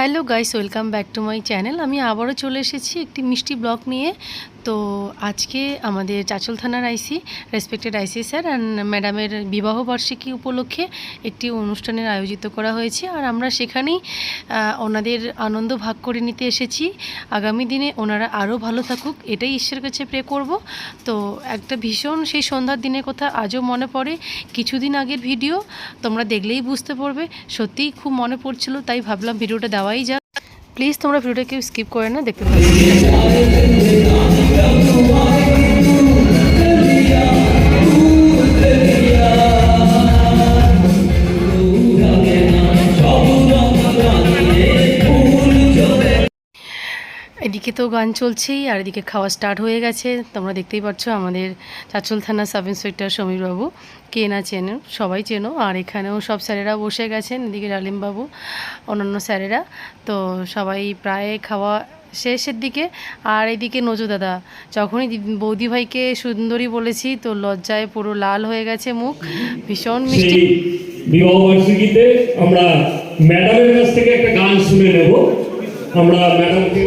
Hello guys, welcome back to my channel. আমি আবারও চলে এসেছি একটি মিষ্টি ব্লগ নিয়ে। তো আজকে আমাদের চাচল থানার IC respected IC sir and ম্যাডামের বিবাহ বার্ষিকী উপলক্ষে একটি অনুষ্ঠানের আয়োজিত করা হয়েছে। আর আমরা সেখানেই ওনাদের আনন্দ ভাগ করে নিতে এসেছি। আগামী দিনে ওনারা আরও ভালো থাকুক, এটাই ঈশ্বরের কাছে প্রে করব। তো একটা ভীষণ সেই সন্ধ্যার দিনের কথা আজও মনে পড়ে। কিছুদিন আগের ভিডিও, তোমরা দেখলেই বুঝতে পারবে। সত্যিই খুব মনে পড়ছিল, তাই ভাবলাম ভিডিওটা দেওয়াই যাক। প্লিজ তোমরা ভিডিওটা কেউ স্কিপ করে না দেখতে থাকো। এদিকে তো গান চলছেই, আর এদিকে খাওয়া স্টার্ট হয়ে গেছে। তোমরা দেখতেই পাচ্ছ আমাদের চাচল থানা সাব ইন্সপেক্টর সমীরবাবু কে না চেনো, সবাই চেনো। আর এখানেও সব স্যারেরা বসে গেছেন, এদিকে রালিমবাবু অন্যান্য স্যারেরা। তো সবাই প্রায় খাওয়া শেষের দিকে। আর এদিকে নজু দাদা, যখনই বৌদি ভাইকে সুন্দরী বলেছি, তো লজ্জায় পুরো লাল হয়ে গেছে মুখ। ভীষণ মিষ্টি। বিবাহ বার্ষিকীতে আমরা ম্যাডামের কাছ থেকে একটা গান শুনে নেব। আমরা ম্যাডামকে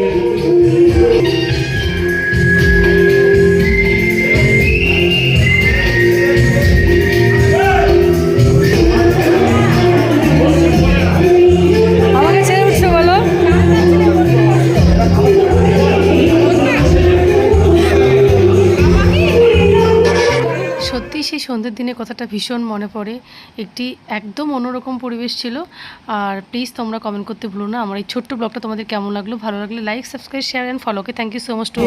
সত্যি সেই সন্ধ্যের দিনে কথাটা ভীষণ মনে পড়ে। একটি একদম অন্যরকম পরিবেশ ছিল। আর প্লিজ তোমরা কমেন্ট করতে ভুলো না। আমার এই ছোট্ট ব্লগটা তোমাদের কেমন লাগল? ভালো লাগলে like subscribe share and ফলোকে thank you so much to